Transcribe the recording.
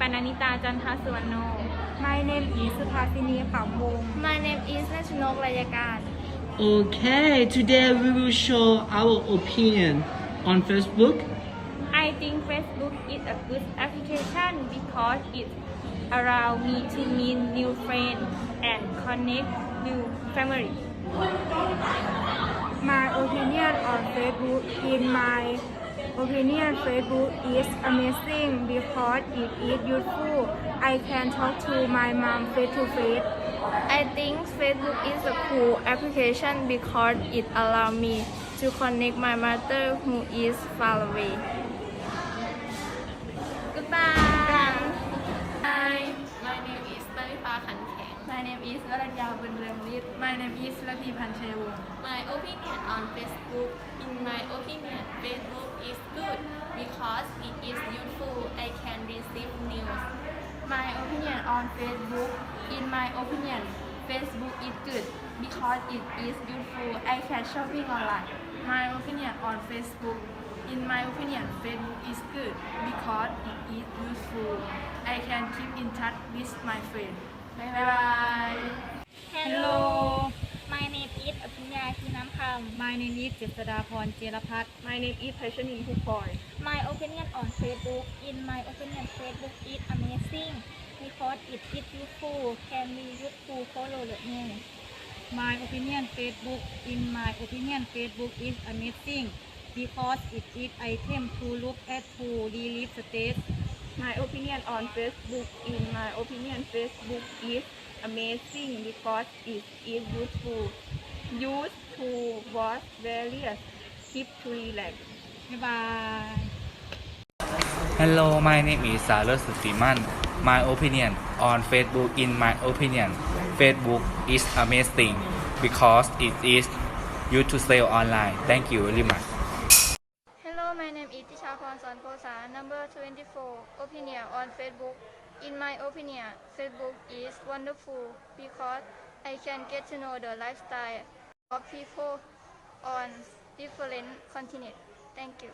ปนันนิตาจันทสุวรรณโน My name is สุภาสินีขำวง My name is นัชนกรายการ Okay, today we will show our opinion on Facebook. I think Facebook is a good application because it allow me to meet new friends and connect new family. My opinion on Facebook in my Opinion Facebook is amazing because it is useful. I can talk to my mom face to face. I think Facebook is a cool application because it allows me to connect my mother who is far away. Goodbye. Hi, my name is Tarifa Khankhek. My name is Varadya Bunramlit. My name is Lati Panchay opinion on Facebook. In my opinion, Facebook is good because it is useful. I can receive news. My opinion on Facebook. In my opinion, Facebook is good because it is useful. I can shopping online. My opinion on Facebook. In my opinion, Facebook is good because it is useful. I can keep in touch with my friend. Bye bye. Hello. Is อภิญญาชีน้ำคำ My name is เจษดาพรเจรพัฒน์ My name is พัชรินทุกพร My opinion on Facebook In my opinion Facebook is amazing because it is useful can be useful follow the news My opinion Facebook in my opinion Facebook is amazing because it is item to look at to relieve stress My opinion on Facebook in my opinion Facebook is amazing because it is useful used to watch various TV, to relax. Bye bye. Hello, my name is Sarah Sutiman. My opinion on Facebook, in my opinion, Facebook is amazing because it is used to sell online. Thank you very much. Hello, my name is Tishaporn Sankosa, number 24. Opinion on Facebook. In my opinion, Facebook is wonderful because I can get to know the lifestyle of people on different continents. Thank you.